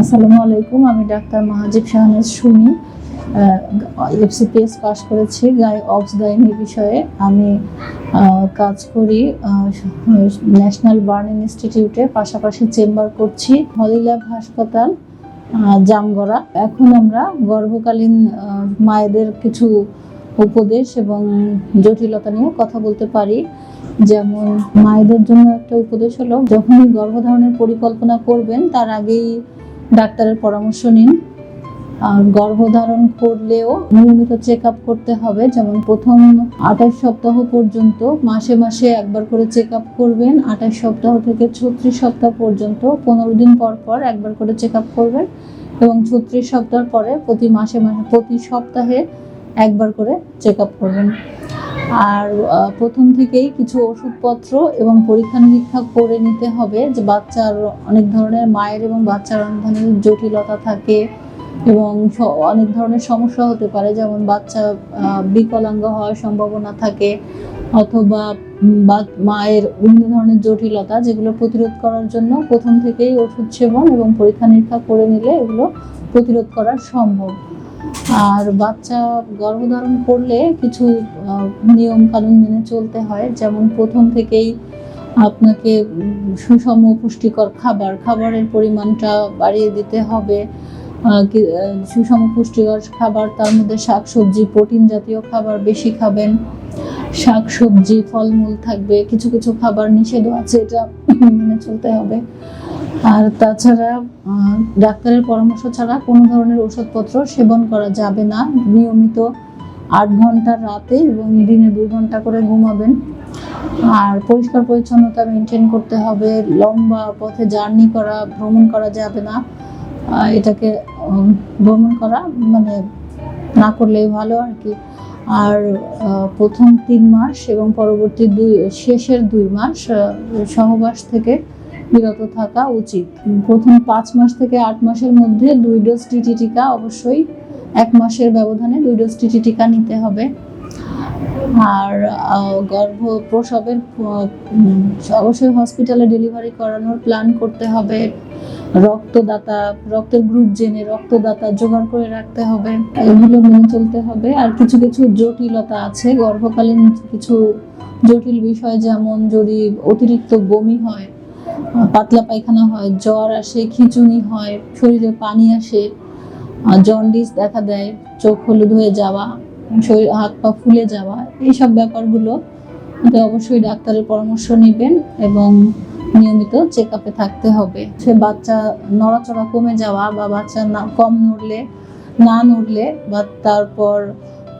আসসালামু আলাইকুম, আমি doctor Mahajib Shahnaz Sumi. FCPS pass করেছি গাই অবস গাইনি বিষয়ে। আমি কাজ করি ন্যাশনাল বার্ন ইনস্টিটিউটে পাশাপাশি চেম্বার করছি হলিল্যাব হাসপাতাল জামগড়া। এখন আমরা গর্ভকালীন মায়েদের কিছু উপদেশ এবং জটিলতা নিয়ে কথা বলতে পারি। যেমন, মায়েদের জন্য একটা উপদেশ হলো, যখনই গর্ভধারণের পরিকল্পনা করবেন, তার আগেই ডাক্তারের পরামর্শ নিন। আর গর্ভধারণ করলেও নিয়মিত চেক আপ করতে হবে। যেমন প্রথম আঠাশ সপ্তাহ পর্যন্ত মাসে মাসে একবার করে চেক আপ করবেন। আঠাশ সপ্তাহ থেকে ছত্রিশ সপ্তাহ পর্যন্ত পনেরো দিন পর পর একবার করে চেক আপ করবেন। এবং ছত্রিশ সপ্তাহ পরে প্রতি মাসে মাসে, প্রতি সপ্তাহে একবার করে চেক আপ করবেন। আর প্রথম থেকেই কিছু ওষুধপত্র এবং পরীক্ষা নিরীক্ষা করে নিতে হবে যে বাচ্চার অনেক ধরনের মায়ের এবং বাচ্চার অনেক ধরনের জটিলতা থাকে এবং অনেক ধরনের সমস্যা হতে পারে। যেমন বাচ্চা বিকলাঙ্গ হওয়ার সম্ভাবনা থাকে অথবা মায়ের বিভিন্ন ধরনের জটিলতা যেগুলো প্রতিরোধ করার জন্য প্রথম থেকেই ওষুধ সেবন এবং পরীক্ষা নিরীক্ষা করে নিলে এগুলো প্রতিরোধ করা সম্ভব। আর বাচ্চা গর্ভধারণ করলে কিছু নিয়ম কানুন মেনে চলতে হয়। যেমন প্রথম থেকেই আপনাকে সুষম পুষ্টিকর খাবার, খাবারের পরিমাণটা বাড়িয়ে দিতে হবে। সুষম পুষ্টিকর খাবার, তার মধ্যে শাকসবজি, প্রোটিন জাতীয় খাবার বেশি খাবেন। শাকসবজি, ফলমূল থাকবে, কিছু কিছু খাবার নিষেধও আছে, এটা মেনে চলতে হবে। আর তাছাড়া ডাক্তারের পরামর্শ ছাড়া কোনো ধরনের ওষুধপত্র সেবন করা যাবে না। নিয়মিত আট ঘণ্টা রাতে এবং দিনে দুই ঘণ্টা করে ঘুমাবেন। আর পরিষ্কার পরিচ্ছন্নতা মেনটেন করতে হবে। লম্বা পথে জার্নি করা, ভ্রমণ করা যাবে না। এটাকে ভ্রমণ করা মানে না করলেই ভালো আর কি। আর প্রথম তিন মাস এবং পরবর্তী দুই, শেষের দুই মাস সহবাস থেকে বিরত থাকা উচিত। প্রথম পাঁচ মাস থেকে আট মাসের মধ্যে দুই ডোজ টিটি টিকা অবশ্যই এক মাসের ব্যবধানে দুই ডোজ টিটি টিকা নিতে হবে। আর গর্ভ প্রসবের অবশ্যই হসপিটালে ডেলিভারি করানোর প্ল্যান করতে হবে। রক্তদাতা, রক্তের গ্রুপ জেনে রক্তদাতা জোগাড় করে রাখতে হবে। এগুলো মেনে চলতে হবে। আর কিছু কিছু জটিলতা আছে। গর্ভকালীন কিছু জটিল বিষয় যেমন যদি অতিরিক্ত বমি হয়, পাতলা পায়খানা হয়, জ্বর আসে, খিঁচুনি হয়, শরীরে পানি আসে জন্ডিস দেখা দেয়, চোখ হলুদ হয়ে যাওয়া শরীর, হাত পা ফুলে যাওয়া, এইসব ব্যাপারগুলো তে অবশ্যই ডাক্তারের পরামর্শ নেবেন এবং নিয়মিত চেক আপে থাকতে হবে। সে বাচ্চা নড়াচড়া কমে যাওয়া বা বাচ্চা না, কম নড়লে, না নড়লে বা তারপর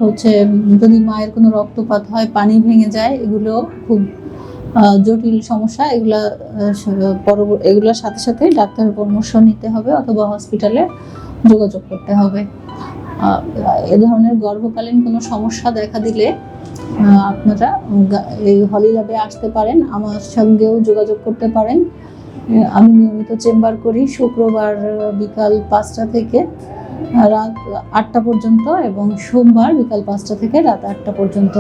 হচ্ছে যদি মায়ের কোনো রক্তপাত হয়, পানি ভেঙে যায়, এগুলো খুব জটিল সমস্যা। এগুলা এগুলোর সাথে সাথে ডাক্তারের পরামর্শ নিতে হবে অথবা হসপিটালে যোগাযোগ করতে হবে। এ ধরনের গর্ভকালীন কোনো সমস্যা দেখা দিলে আপনারা এই হলি ল্যাবে আসতে পারেন, আমার সঙ্গেও যোগাযোগ করতে পারেন। আমি নিয়মিত চেম্বার করি শুক্রবার বিকাল পাঁচটা থেকে রাত আটটা পর্যন্ত এবং সোমবার বিকাল পাঁচটা থেকে রাত আটটা পর্যন্ত।